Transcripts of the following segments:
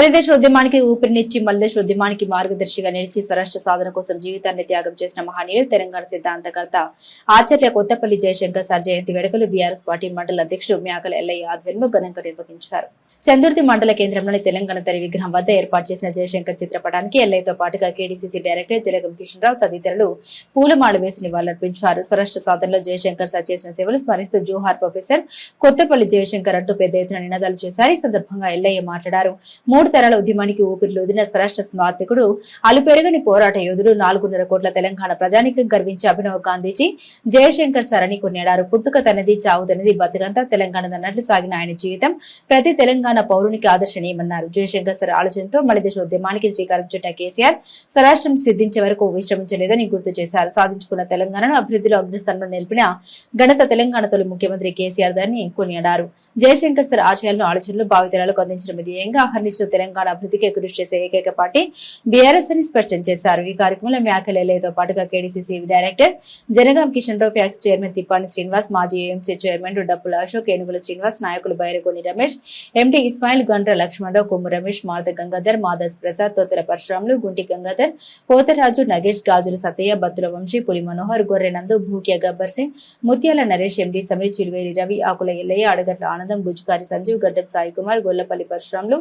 తొలిదశ ఉద్యమానికి ఊపిరినిచ్చి మలిదశ ఉద్యమానికి మార్గదర్శిగా నిలిచి స్వరాష్ట్ర సాధన కోసం జీవితాన్ని త్యాగం చేసిన మహనీయులు తెలంగాణ సిద్ధాంతకర్త ఆచార్య కొత్తపల్లి జయశంకర్ సార్ జయంతి వేడుకలు బీఆర్ఎస్ పార్టీ మండల అధ్యక్షుడు మ్యాకల ఎల్లయ్య ఆధ్వర్యంలో ఘనంగా నిర్వహించారు. చందుర్తి మండల కేంద్రంలోని తెలంగాణ తల్లి విగ్రహం వద్ద ఏర్పాటు చేసిన జయశంకర్ చిత్రపటానికి ఎల్లయ్యతో పాటుగా కేడీసీసీ డైరెక్టర్ జలగం కిషన్ రావు తదితరులు పూలమాల వేసి నివాళులర్పించారు. స్వరాష్ట్ర సాధనలో జయశంకర్ సార్ చేసిన సేవలు స్మరిస్తూ జోహార్ ప్రొఫెసర్ కొత్తపల్లి జయశంకర్ అంటూ పెద్ద ఎత్తున నినాదాలు చేశారు. ఈ సందర్భంగా ఎల్లయ్య మాట్లాడారు. మూడు తరాల ఉద్యమానికి ఊపిరిలోదిన స్వరాష్ట్ర స్మార్తకుడు అలుపెరగని పోరాట యోధుడు నాలుగున్నర కోట్ల తెలంగాణ ప్రజానికి గర్వించే అభినవ్ గాంధీజీ జయశంకర్ సార్ అని కొన్నాడారు పుట్టుక తనది చావు తనది బతుకంతా తెలంగాణదన్నట్లు సాగిన ఆయన జీవితం ప్రతి తెలంగాణ పౌరునికి ఆదర్శనీయమన్నారు. జయశంకర్ సార్ ఆలోచనతో మలిదేశ ఉద్యమానికి శ్రీకారం చుట్టిన కేసీఆర్ స్వరాష్ట్రం సిద్ధించే వరకు విశ్రమించలేదని గుర్తు చేశారు. సాధించుకున్న తెలంగాణను అభివృద్ధిలో అగ్నిస్థానంలో నిలిపిన ఘనత తెలంగాణ తొలి ముఖ్యమంత్రి కేసీఆర్ దాన్ని కొనియాడారు. జయశంకర్ సార్ ఆశయాలను ఆలోచనలు భావితరాలకు అందించడం ధ్యేయంగా అహర్నిశలు తెలంగాణ అభివృద్ధికి కృషి చేసే ఏకైక పార్టీ బీఆర్ఎస్ అని స్పష్టం చేశారు. ఈ కార్యక్రమంలో మ్యాకలేలతో పాటుగా KDCC director Janagam Kishan Rao PACS chairman Thippani Srinivas మాజీ ఏఎంసీ చైర్మన్ డప్పుల అశోక్ ఏనుగుల శ్రీనివాస్ నాయకులు బైరగోని రమేష్ ఎంటీ ఇస్మాయిల్ గండ్ర లక్ష్మణరావు కొమ్ము రమేష్ మారుత గంగాధర్ మాదాస్ ప్రసాద్ తోతల పరశురాములు గుంటి గంగాధర్ పోతరాజు నగేష్ గాజుల సతయ్య బత్తుల వంశీ పులి మనోహర్ గొర్రెనందు భూక్య గబ్బర్ సింగ్ ముత్యాల నరేష్ ఎండి సమీర్ చిలువేరి రవి ఆకుల ఎల్లయ్య అడగట్ల ఆనందం గుజ్జుకారి సంజీవ్ గడ్డం సాయి కుమార్ గొల్లపల్లి పరశురాములు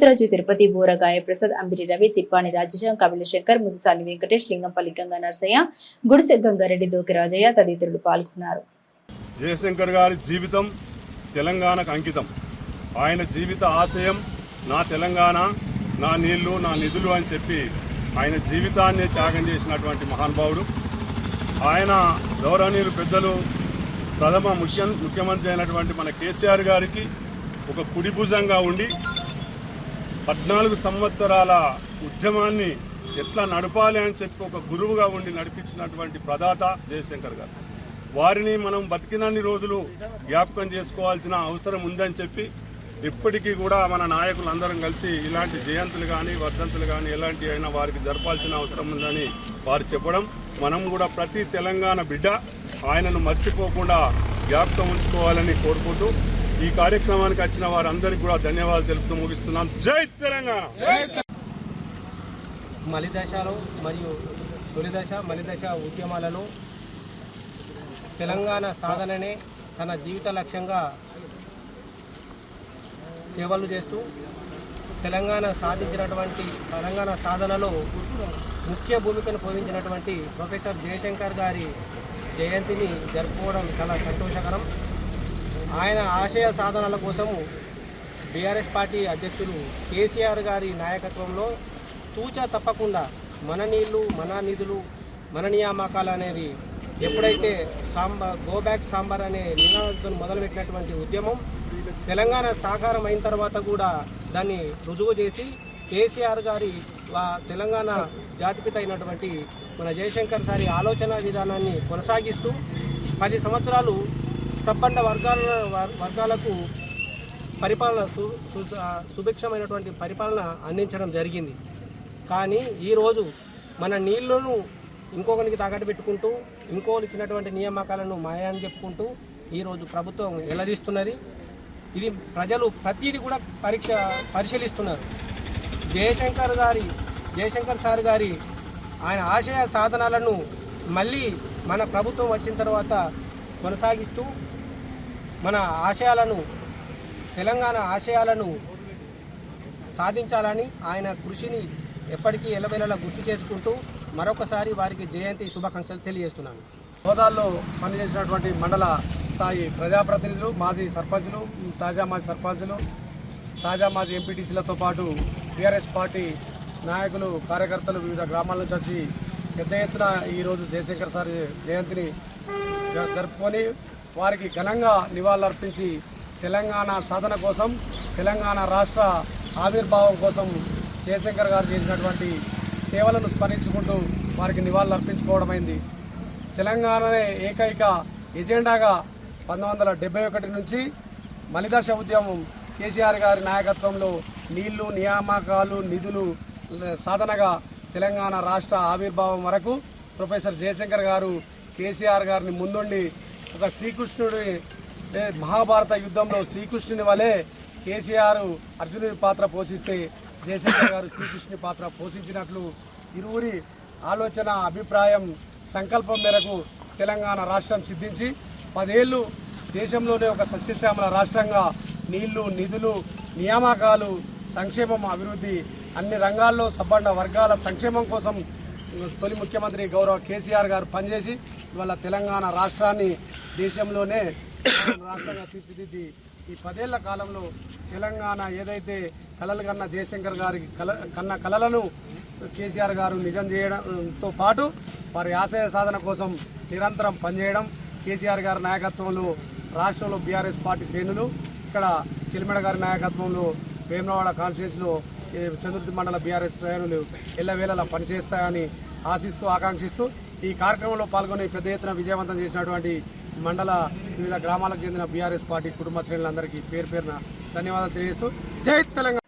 పోతరాజు తిరుపతి బూర గాయప్రసాద్ అంబిరి రవి తిప్పాని రాజశం కపిల శంకర్ ముదిసాని వెంకటేష్ లింగంపల్లి గంగా నరసయ్య గుడిసె గంగారెడ్డి దోకి రాజయ్య తదితరులు పాల్గొన్నారు. జయశంకర్ గారి జీవితం తెలంగాణకు అంకితం. ఆయన జీవిత ఆశయం నా తెలంగాణ నా నీళ్ళు నా నిధులు అని చెప్పి ఆయన జీవితాన్ని త్యాగం చేసినటువంటి మహానుభావుడు. ఆయన గౌరవనీయులు పెద్దలు ప్రథమ ముఖ్య ముఖ్యమంత్రి అయినటువంటి మన కేసీఆర్ గారికి ఒక కుడిభుజంగా ఉండి పద్నాలుగు సంవత్సరాల ఉద్యమాన్ని ఎట్లా నడపాలి అని చెప్పి ఒక గురువుగా ఉండి నడిపించినటువంటి ప్రదాత జయశంకర్ గారు. వారిని మనం బతికినన్ని రోజులు జ్ఞాపకం చేసుకోవాల్సిన అవసరం ఉందని చెప్పి ఇప్పటికీ కూడా మన నాయకులందరం కలిసి ఇలాంటి జయంతులు కానీ వర్ధంతులు కానీ ఎలాంటి అయినా వారికి జరపాల్సిన అవసరం ఉందని వారు చెప్పడం మనం కూడా ప్రతి తెలంగాణ బిడ్డ ఆయనను మర్చిపోకుండా జ్ఞాపకం ఉంచుకోవాలని కోరుకుంటూ ఈ కార్యక్రమానికి వచ్చిన వారందరికీ కూడా ధన్యవాదాలు తెలుపుతూ ముగిస్తున్నాం. జై తెలంగాణ! మలిదశలో మరియు తొలిదశ మలిదశ ఉద్యమాలలో తెలంగాణ సాధననే తన జీవిత లక్ష్యంగా సేవలు చేస్తూ తెలంగాణ సాధించినటువంటి తెలంగాణ సాధనలో ముఖ్య భూమికను పోషించినటువంటి ప్రొఫెసర్ జయశంకర్ గారి జయంతిని జరుపుకోవడం చాలా సంతోషకరం. ఆయన ఆశయ సాధనల కోసము బీఆర్ఎస్ పార్టీ అధ్యక్షులు కేసీఆర్ గారి నాయకత్వంలో తూచా తప్పకుండా మన నీళ్ళు మన నిధులు మన నియామకాలు అనేవి ఎప్పుడైతే సాంబార్ గోబ్యాక్ సాంబార్ అనే నినాదంతో మొదలుపెట్టినటువంటి ఉద్యమం తెలంగాణ సాకారం అయిన తర్వాత కూడా దాన్ని రుజువు చేసి కేసీఆర్ గారి వా- తెలంగాణ జాతిపిత అయినటువంటి మన జయశంకర్ సారి ఆలోచన విధానాన్ని కొనసాగిస్తూ పది సంవత్సరాలు సబ్బండ వర్గాల వర్- వర్గాలకు పరిపాలన సు సు- సుభిక్షమైనటువంటి పరిపాలన అందించడం జరిగింది. కానీ ఈరోజు మన నీళ్ళను ఇంకొకరికి తాకట్టు పెట్టుకుంటూ ఇంకోరు ఇచ్చినటువంటి నియామకాలను మాయా అని చెప్పుకుంటూ ఈరోజు ప్రభుత్వం ఎలదీస్తున్నది ఇది ప్రజలు ప్రతిదీ కూడా పరీక్ష పరిశీలిస్తున్నారు. జయశంకర్ గారి జయశంకర్ సార్ గారి ఆయన ఆశయ సాధనాలను మళ్ళీ మన ప్రభుత్వం వచ్చిన తర్వాత కొనసాగిస్తూ మన ఆశయాలను తెలంగాణ ఆశయాలను సాధించాలని ఆయన కృషిని ఎప్పటికీ ఎలవేళలా గుర్తు చేసుకుంటూ మరొకసారి వారికి జయంతి శుభాకాంక్షలు తెలియజేస్తున్నాను. హోదాల్లో పనిచేసినటువంటి మండల స్థాయి ప్రజాప్రతినిధులు మాజీ సర్పంచులు తాజా మాజీ సర్పంచులు తాజా మాజీ ఎంపీటీసీలతో పాటు టీఆర్ఎస్ పార్టీ నాయకులు కార్యకర్తలు వివిధ గ్రామాల నుంచి వచ్చి పెద్ద ఎత్తున ఈరోజు జయశంకర్ సార్ జయంతిని జరుపుకొని వారికి ఘనంగా నివాళులర్పించి తెలంగాణ సాధన కోసం తెలంగాణ రాష్ట్ర ఆవిర్భావం కోసం జయశంకర్ గారు చేసినటువంటి సేవలను స్మరించుకుంటూ వారికి నివాళులు అర్పించుకోవడమైంది తెలంగాణనే ఏకైక ఎజెండాగా పంతొమ్మిది వందల ఒకటి నుంచి మలిదశ ఉద్యమం కేసీఆర్ గారి నాయకత్వంలో నీళ్ళు నియామకాలు నిధులు సాధనగా తెలంగాణ రాష్ట్ర ఆవిర్భావం వరకు ప్రొఫెసర్ జయశంకర్ గారు కేసీఆర్ గారిని ముందుండి ఒక శ్రీకృష్ణుడి మహాభారత యుద్ధంలో శ్రీకృష్ణుని వలె కేసీఆర్ అర్జునుడి పాత్ర పోషిస్తే జయశంకర్ గారు శ్రీకృష్ణుని పాత్ర పోషించినట్లు ఇరువురి ఆలోచన అభిప్రాయం సంకల్పం మేరకు తెలంగాణ రాష్ట్రం సిద్ధించి పదేళ్ళు దేశంలోనే ఒక సస్యశ్యామల రాష్ట్రంగా నీళ్ళు నిధులు నియామకాలు సంక్షేమం అభివృద్ధి అన్ని రంగాల్లో సబ్బండ వర్గాల సంక్షేమం కోసం తొలి ముఖ్యమంత్రి గౌరవ కేసీఆర్ గారు పనిచేసి ఇవాళ తెలంగాణ రాష్ట్రాన్ని దేశంలోనే రాష్ట్రంగా తీర్చిదిద్ది. ఈ పదేళ్ళ కాలంలో తెలంగాణ ఏదైతే కలలు కన్న జయశంకర్ గారి కల కన్న కలలను కేసీఆర్ గారు నిజం చేయడంతో పాటు వారి ఆశయ సాధన కోసం నిరంతరం పనిచేయడం కేసీఆర్ గారి నాయకత్వంలో రాష్ట్రంలో బీఆర్ఎస్ పార్టీ శ్రేణులు ఇక్కడ చిలిమెడ గారి నాయకత్వంలో వేమనవాడ కాన్స్టిట్యూన్సీలో చంద్రుతి మండల బీఆర్ఎస్ శ్రేణులు ఎల్లవేళలా పనిచేస్తాయని ఆశిస్తూ ఆకాంక్షిస్తూ ఈ కార్యక్రమంలో పాల్గొని పెద్ద ఎత్తున విజయవంతం చేసినటువంటి మండల వివిధ గ్రామాలకు చెందిన బీఆర్ఎస్ పార్టీ కుటుంబ శ్రేణులందరికీ పేరు పేరున ధన్యవాదాలు తెలియజేస్తూ జై తెలంగాణ.